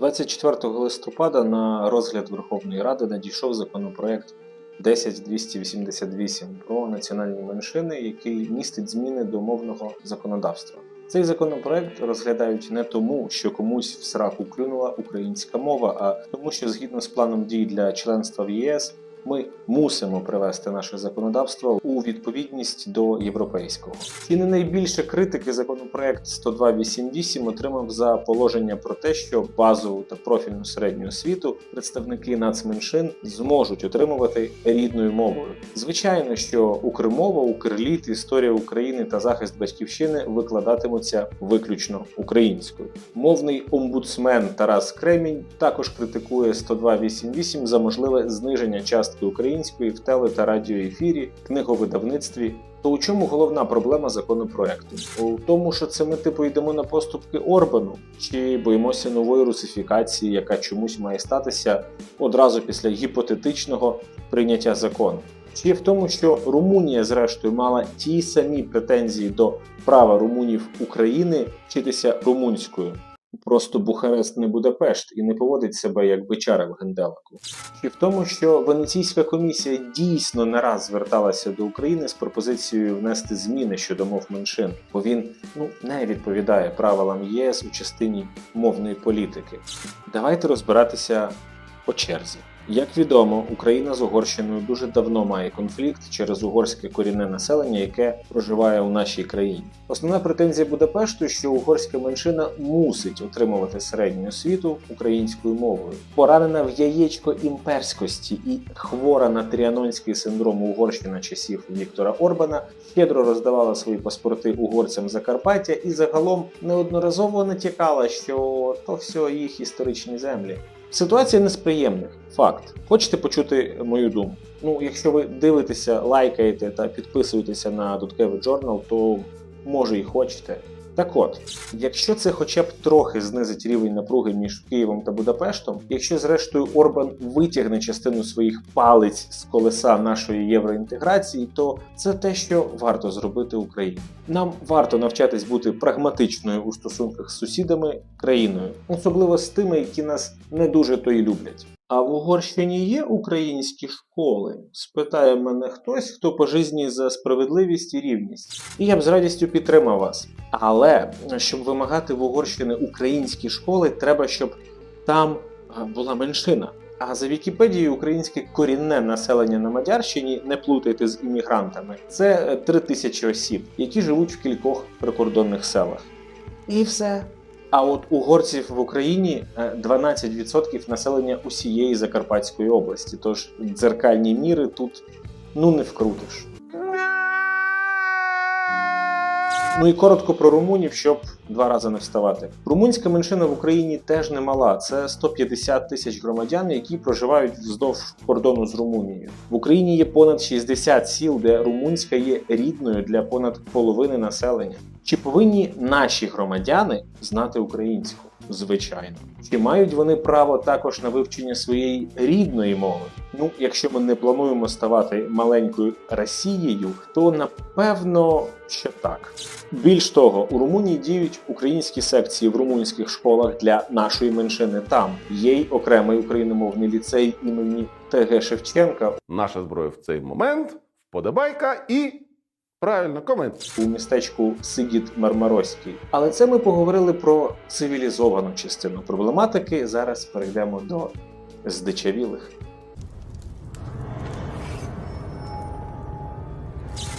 24 листопада на розгляд Верховної Ради надійшов законопроект 10288 про національні меншини, який містить зміни до мовного законодавства. Цей законопроект розглядають не тому, що комусь в сраку клюнула українська мова, а тому, що згідно з планом дій для членства в ЄС ми мусимо привести наше законодавство у відповідність до європейського. І не найбільше критики законопроект 10288 отримав за положення про те, що базову та профільну середню освіту представники нацменшин зможуть отримувати рідною мовою. Звичайно, що укрмова, укрліт, історія України та захист батьківщини викладатимуться виключно українською. Мовний омбудсмен Тарас Кремінь також критикує 10288 за можливе зниження частки української в теле та радіоефірі, книговидавництві. То у чому головна проблема законопроекту? У тому, що це ми типу йдемо на поступки Орбану, чи боїмося нової русифікації, яка чомусь має статися одразу після гіпотетичного прийняття закону. Чи в тому, що Румунія, зрештою, мала ті самі претензії до права румунів України вчитися румунською? Просто Бухарест не Будапешт і не поводить себе як бичара в генделаку. І в тому, що Венеційська комісія дійсно не раз зверталася до України з пропозицією внести зміни щодо мов меншин, бо він ну не відповідає правилам ЄС у частині мовної політики. Давайте розбиратися по черзі. Як відомо, Україна з Угорщиною дуже давно має конфлікт через угорське корінне населення, яке проживає у нашій країні. Основна претензія Будапешту, що угорська меншина мусить отримувати середню освіту українською мовою. Поранена в яєчко імперськості і хвора на тріанонський синдром Угорщина часів Віктора Орбана щедро роздавала свої паспорти угорцям Закарпаття і загалом неодноразово натякала, що то все їх історичні землі. Ситуація не з приємних. Факт. Хочете почути мою думку? Ну, якщо ви дивитеся, лайкаєте та підписуєтеся на Дудкевич Journal, то може і хочете. Так от, якщо це хоча б трохи знизить рівень напруги між Києвом та Будапештом, якщо зрештою Орбан витягне частину своїх палиць з колеса нашої євроінтеграції, то це те, що варто зробити Україні. Нам варто навчатись бути прагматичною у стосунках з сусідами країною, особливо з тими, які нас не дуже то й люблять. А в Угорщині є українські школи? спитає мене хтось, хто по житті за справедливість і рівність. І я б з радістю підтримав вас. Але щоб вимагати в Угорщини українські школи, треба, щоб там була меншина. А за Вікіпедією українське корінне населення на Мадярщині не плутайте з іммігрантами. Це е, три тисячі осіб, які живуть в кількох прикордонних селах. І все. А от угорців в Україні е, 12% населення усієї Закарпатської області. Тож дзеркальні міри тут ну не вкрутиш. Ну і коротко про румунів, щоб два рази не вставати. Румунська меншина в Україні теж не мала. Це 150 тисяч громадян, які проживають вздовж кордону з Румунією. В Україні є понад 60 сіл, де румунська є рідною для понад половини населення. Чи повинні наші громадяни знати українську? Звичайно. Чи мають вони право також на вивчення своєї рідної мови? Ну, якщо ми не плануємо ставати маленькою Росією, то напевно, що так. Більш того, у Румунії діють українські секції в румунських школах для нашої меншини. Там є й окремий україномовний ліцей імені ТГ Шевченка Наша зброя в цей момент, вподобайка і правильно комент. у містечку Сигіт Мармароський. Але це ми поговорили про цивілізовану частину проблематики. Зараз перейдемо до здичавілих.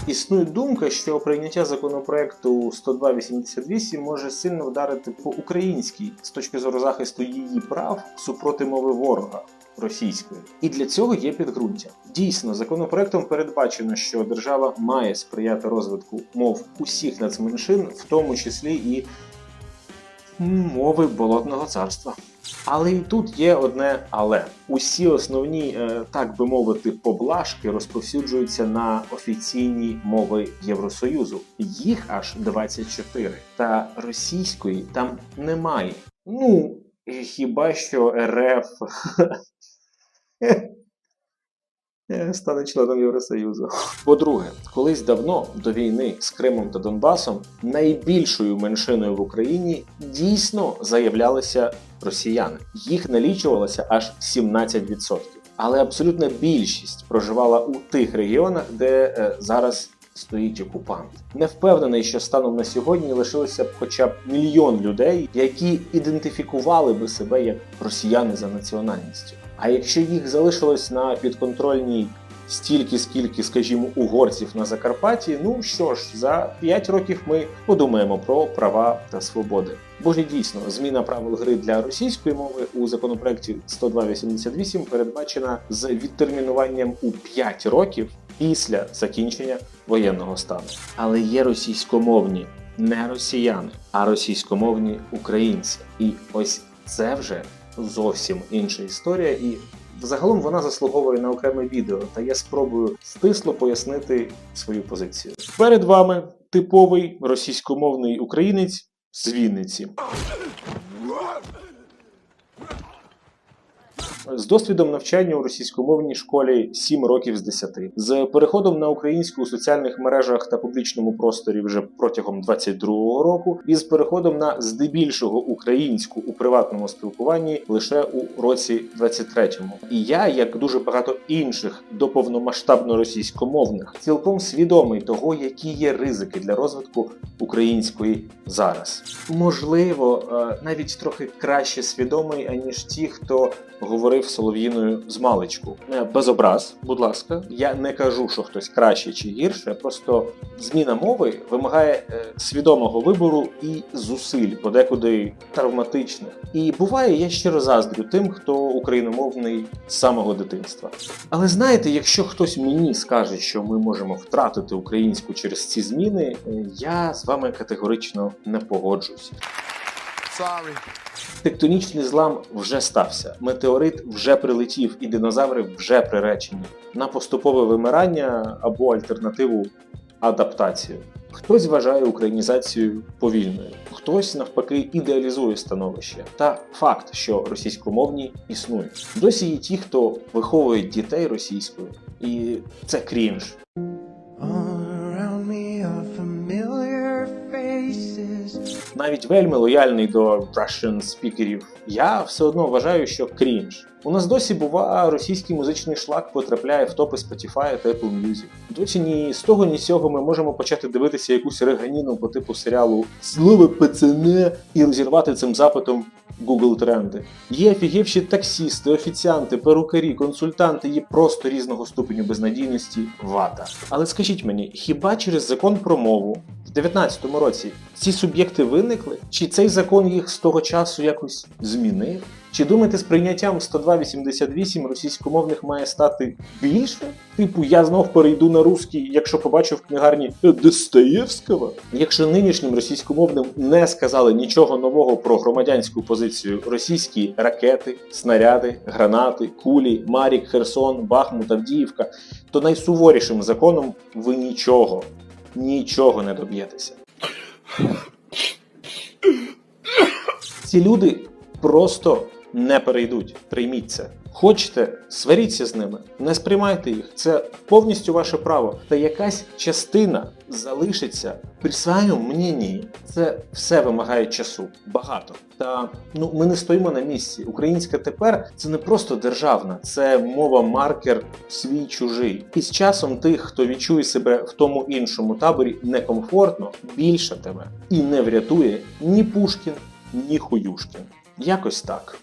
Існує думка, що прийняття законопроекту 10288 може сильно вдарити по українській з точки зору захисту її прав супроти мови ворога російської. І для цього є підґрунтя. Дійсно, законопроектом передбачено, що держава має сприяти розвитку мов усіх нацменшин, в тому числі і мови болотного царства. Але і тут є одне але. Усі основні, е, так би мовити, поблажки розповсюджуються на офіційні мови Євросоюзу. Їх аж 24. Та російської там немає. Ну, хіба що РФ стане членом Євросоюзу. По-друге, колись давно до війни з Кримом та Донбасом найбільшою меншиною в Україні дійсно заявлялися росіяни. Їх налічувалося аж 17%. Але абсолютна більшість проживала у тих регіонах, де е, зараз стоїть окупант. Не впевнений, що станом на сьогодні лишилося б хоча б мільйон людей, які ідентифікували би себе як росіяни за національністю. А якщо їх залишилось на підконтрольній стільки, скільки, скажімо, угорців на Закарпатті, ну що ж, за 5 років ми подумаємо про права та свободи. Бо ж дійсно, зміна правил гри для російської мови у законопроекті 102.88 передбачена з відтермінуванням у 5 років після закінчення воєнного стану. Але є російськомовні не росіяни, а російськомовні українці. І ось це вже зовсім інша історія. І загалом вона заслуговує на окреме відео, та я спробую стисло пояснити свою позицію. Перед вами типовий російськомовний українець з Вінниці. З досвідом навчання у російськомовній школі 7 років з 10. З переходом на українську у соціальних мережах та публічному просторі вже протягом 22-го року, і з переходом на здебільшого українську у приватному спілкуванні лише у році 23-му. І я, як дуже багато інших до повномасштабно російськомовних, цілком свідомий того, які є ризики для розвитку української зараз. Можливо, е, навіть трохи краще свідомий, аніж ті, хто говорив солов'їною з маличку. Е, Без образ, будь ласка, я не кажу, що хтось краще чи гірше. Просто зміна мови вимагає е, свідомого вибору і зусиль, подекуди травматичних. І буває, я щиро заздрю тим, хто україномовний з самого дитинства. Але знаєте, якщо хтось мені скаже, що ми можемо втратити українську через ці зміни, е, я з вами категорично не погоджуюся. Sorry. Тектонічний злам вже стався, метеорит вже прилетів, і динозаври вже приречені на поступове вимирання або альтернативу адаптацію. Хтось вважає українізацію повільною, хтось навпаки ідеалізує становище. Та факт, що російськомовні існують. Досі є ті, хто виховує дітей російською, і це крінж. Навіть вельми лояльний до Russian спікерів, я все одно вважаю, що крінж. У нас досі бува російський музичний шлак потрапляє в топи Spotify та Apple Music. Досі ні з того, ні з цього ми можемо почати дивитися якусь реганіну по типу серіалу Слово пацане і розірвати цим запитом Google тренди. Є офігівші таксісти, офіціанти, перукарі, консультанти, є просто різного ступеню безнадійності вата. Але скажіть мені, хіба через закон про мову в 19-му році ці суб'єкти виникли? Чи цей закон їх з того часу якось змінив? Чи думаєте, з прийняттям 102.88 російськомовних має стати більше? Типу, я знов перейду на русський, якщо побачу в книгарні Достоєвського? Якщо нинішнім російськомовним не сказали нічого нового про громадянську позицію російські ракети, снаряди, гранати, кулі, Марік, Херсон, Бахмут, Авдіївка, то найсуворішим законом ви нічого, нічого не доб'єтеся. Ці люди просто не перейдуть. Прийміть це. Хочете, сваріться з ними, не сприймайте їх. Це повністю ваше право. Та якась частина залишиться при своєму мненні. Це все вимагає часу. Багато. Та ну ми не стоїмо на місці. Українська тепер це не просто державна, це мова маркер свій чужий. І з часом тих, хто відчує себе в тому іншому таборі некомфортно, більше тебе і не врятує ні Пушкін, ні Хуюшкін. Якось так.